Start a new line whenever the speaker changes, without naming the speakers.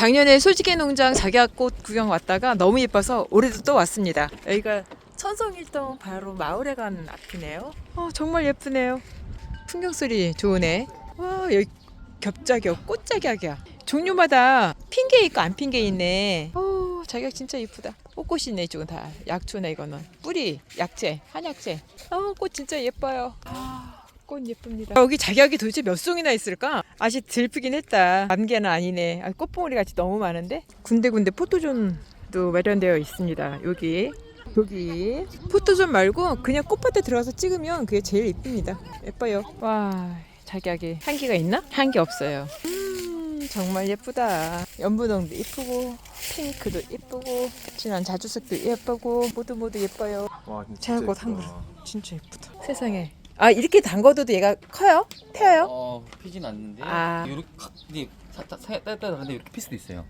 작년에 소지개 농장 작약꽃 구경 왔다가 너무 예뻐서 올해도 또 왔습니다. 여기가 천성일동 바로 마을에 가는 앞이네요. 어, 정말 예쁘네요. 풍경 소리 좋으네. 와 여기 겹작이야 꽃작약이야. 종류마다 핀게 있고 안 핀게 있네. 어 작약 진짜 예쁘다. 꽃꽃이네 이쪽은 다 약초네 이거는 뿌리 약재 한약재. 어꽃 진짜 예뻐요. 아, 꽃 예쁩니다. 여기 작약이 도대체 몇 송이나 있을까? 아직 들프긴 했다. 만 개는 아니네. 아, 꽃봉오리 같이 너무 많은데 군데군데 포토존도 마련되어 있습니다. 여기 여기 포토존 말고 그냥 꽃밭에 들어가서 찍으면 그게 제일 예쁩니다. 예뻐요. 와 작약이 향기가 있나? 향기 없어요. 음 정말 예쁘다. 연분홍도 예쁘고 핑크도 예쁘고 진한 자주색도 예쁘고 모두 모두 예뻐요.
와 진짜
제약꽃 한
예쁘다.
진짜 예쁘다. 세상에. 아 이렇게 담궈도 얘가 커요? 태어요?
어 피진 않는데
아.
이렇게 각- 근데 살짝 살- 따뜻한데 이렇게 필 수도 있어요.